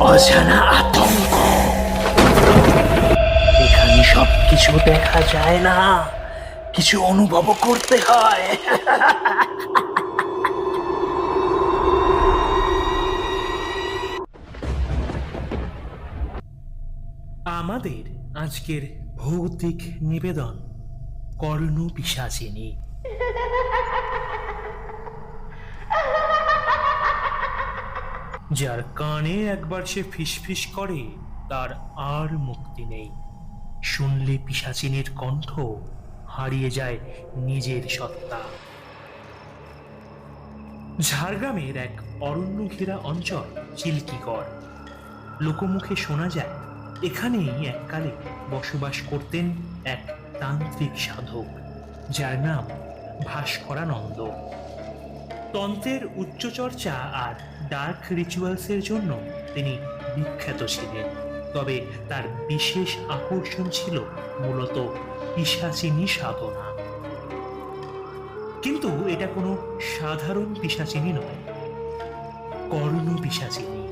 অজানা আতঙ্ক। এখানে সব কিছু দেখা যায় না। কিছু অনুভব করতে হয়। আমাদের আজকের ভৌতিক নিবেদন কর্ণ পিসাচিনী যার কানে একবার সে ফিসফিস করে, তার আর মুক্তি নেই। শুনলে পিসাচিনীর কণ্ঠ হারিয়ে যায় নিজের সত্তা। ঝাড়গ্রামের এক অরণ্য ঘেরা অঞ্চল, চিল্কিগড়। লোকমুখে শোনা যায়, এখানেই এককালে বসবাস করতেন এক তান্ত্রিক সাধক, যার নাম ভাস্করানন্দ। তন্ত্রের উচ্চচর্চা আর ডার্ক রিচুয়ালসের জন্য তিনি বিখ্যাত ছিলেন। তবে তার বিশেষ আকর্ষণ ছিল মূলত পিসাচিনী সাধনা। কিন্তু এটা কোনো সাধারণ পিসাচিনী নয়, কর্ণ পিসাচিনী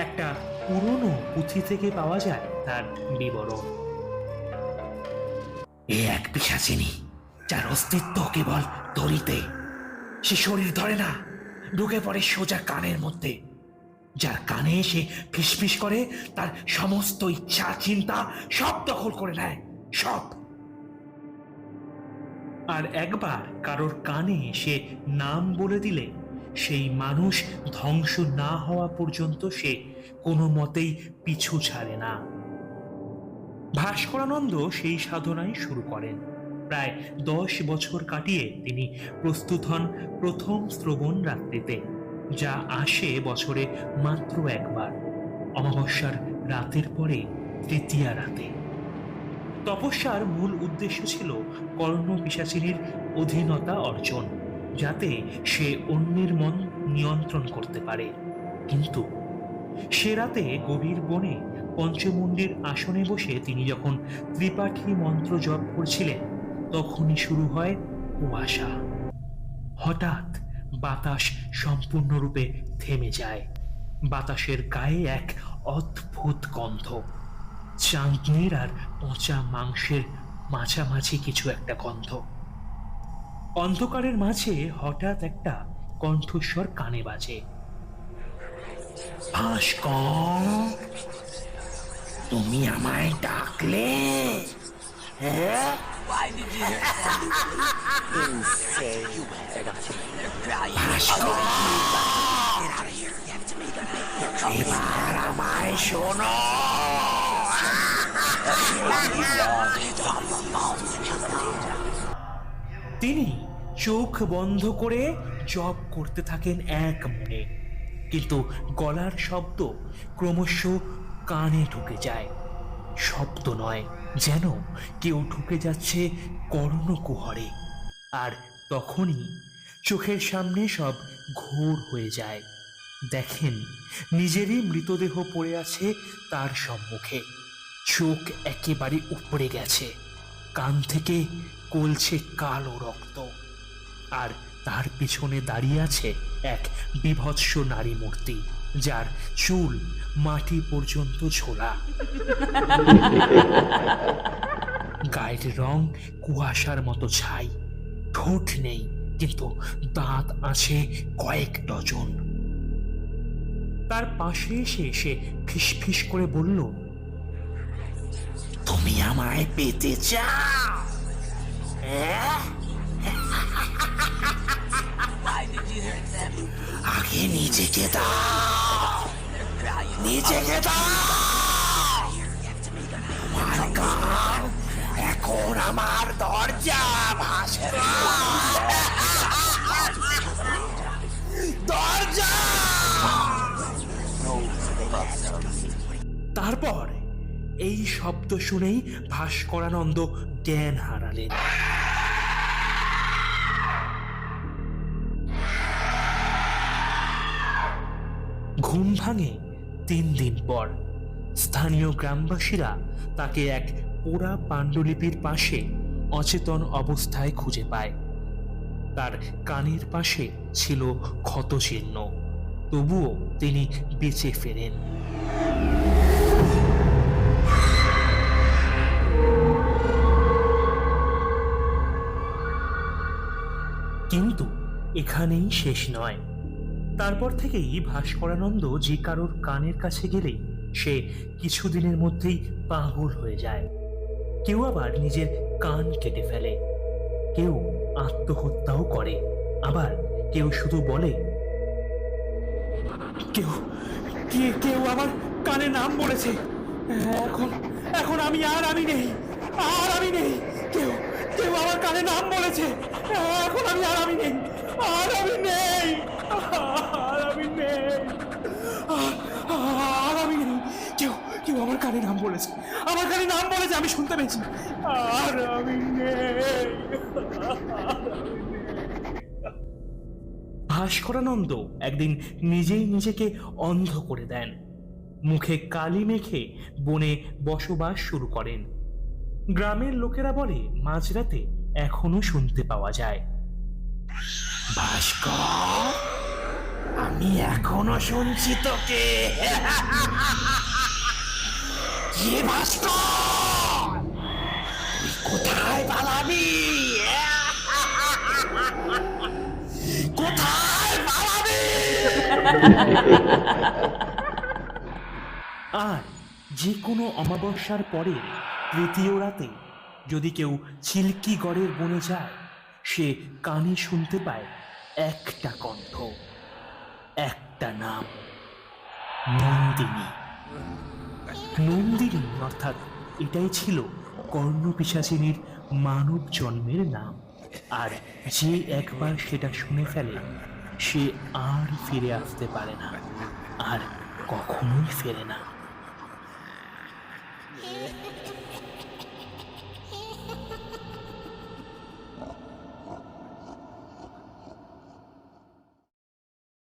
একটা পুরনো পুঁথি থেকে পাওয়া যায় তার বিবরণ। এ এক পিসাচিনী যার অস্তিত্ব কেবল দড়িতে সে শরীর ধরে না। ঢুকে পড়ে সোজা কানের মধ্যে। যার কানে সে ফিসফিস করে, তার সমস্ত ইচ্ছা, চিন্তা সব দখল করে নেয়, সব। আর একবার কারোর কানে সে নাম বলে দিলে, সেই মানুষ ধ্বংস না হওয়া পর্যন্ত সে কোনো মতেই পিছু ছাড়ে না। ভাস্করানন্দ সেই সাধনাই শুরু করেন। প্রায় দশ বছর কাটিয়ে তিনি প্রস্তুত হন প্রথম শ্রবণ রাত্রিতে, যা আসে বছরে মাত্র একবার, অমাবস্যার রাতের পরে তৃতীয়া রাতে। তপস্যার মূল উদ্দেশ্য ছিল কর্ণ পিসাচিনীর অধীনতা অর্জন, যাতে সে অন্যের মন নিয়ন্ত্রণ করতে পারে। কিন্তু সে রাতে গভীর বনে পঞ্চমুণ্ডির আসনে বসে তিনি যখন ত্রিপাঠী মন্ত্র জপ করছিলেন তখনই শুরু হয় কুয়াশা। হঠাৎ বাতাস সম্পূর্ণরূপে থেমে যায়। বাতাসের গায়ে এক অদ্ভুত গন্ধ। চাঁদনির আর পচা মাংসের মাঝামাঝি কিছু একটা গন্ধ। অন্ধকারের মাঝে হঠাৎ একটা কণ্ঠস্বর কানে বাজে। তুমি আমায় ডাকলে? হ্যাঁ? ভাস্কর এবার আমায় শোনো তিনি চোখ বন্ধ করে জপ করতে থাকেন এক মনে। কিন্তু গলার শব্দ ক্রমশ কানে ঢুকে যায়। শব্দ নয়, যেন কেউ ঢুকে যাচ্ছে কর্ণকুহরে আর তখনই চোখের সামনে সব ঘোর হয়ে যায়। দেখেন, নিজেরই মৃতদেহ পড়ে আছে তার সম্মুখে। চোখ একেবারে উপড়ে গেছে। কান থেকে কলছে কালো রক্ত। আর তার পিছনে দাঁড়িয়ে আছে এক বিভৎস নারী মূর্তি যার চুল মাটি পর্যন্ত ঝোলা গায়ের রং কুয়াশার মতো ছাই। ঠোঁট নেই, কিন্তু দাঁত আছে কয়েক ডজন। তার পাশে এসে সে ফিস করে বলল, তুমি আমায় পেতে চাও? হ্যাঁ? আগে নিজেকে দাও। নিজেকে এখন আমার দরজা ভাস্কর দরজা তারপর এই শব্দ শুনেই ভাস্করানন্দ জ্ঞান হারালেন। ঘুম ভাঙে তিন দিন পর স্থানীয় গ্রামবাসীরা তাকে এক পোড়া পাণ্ডুলিপির পাশে অচেতন অবস্থায় খুঁজে পায়। তার কানের পাশে ছিল ক্ষতচিহ্ন। তবুও তিনি বেঁচে ফেরেন। কিন্তু এখানেই শেষ নয়। তারপর থেকেই ভাস্করানন্দ যে কারোর কানের কাছে গেলেই সে কিছুদিনের মধ্যেই পাগল হয়ে যায়। কেউ আবার নিজের কান কেটে ফেলে। কেউ আত্মহত্যাও করে। আবার কেউ শুধু বলে, কেউ, কে, কেউ আমার কানে নাম বলেছে। এখন এখন আমি আর আমি নেই, আর আমি নেই। কেউ কেউ আমার কানে নাম বলেছে। এখন আমি আর আমি নেই, আর আমি নেই। কেউ কেউ আমার কানে নাম বলেছে আমার কানে নাম বলেছে আমি শুনতে পেয়েছি আর আমি ভাস্করানন্দ একদিন নিজেই নিজেকে অন্ধ করে দেন। মুখে কালি মেখে বনে বসবাস শুরু করেন। গ্রামের লোকেরা বলে, মাঝরাতে এখনও শুনতে পাওয়া যায়। ভাস্কর! আমি এখনও শুনছি তোকে। কে ভাস্কর কোথায় পালাবি? কোথায় পালাবি? আর যে কোনো অমাবস্যার পরে, তৃতীয় রাতে, যদি কেউ চিল্কিগড়ের বনে যায়, সে কানে শুনতে পায় একটা কণ্ঠ। একটা নাম, নন্দিনী। নন্দিনী অর্থাৎ এটাই ছিল কর্ণপিশাচিনীর মানব জন্মের নাম। আর যে একবার সেটা শুনে ফেলে সে আর ফিরে আসতে পারে না, আর কখনোই ফেরে না।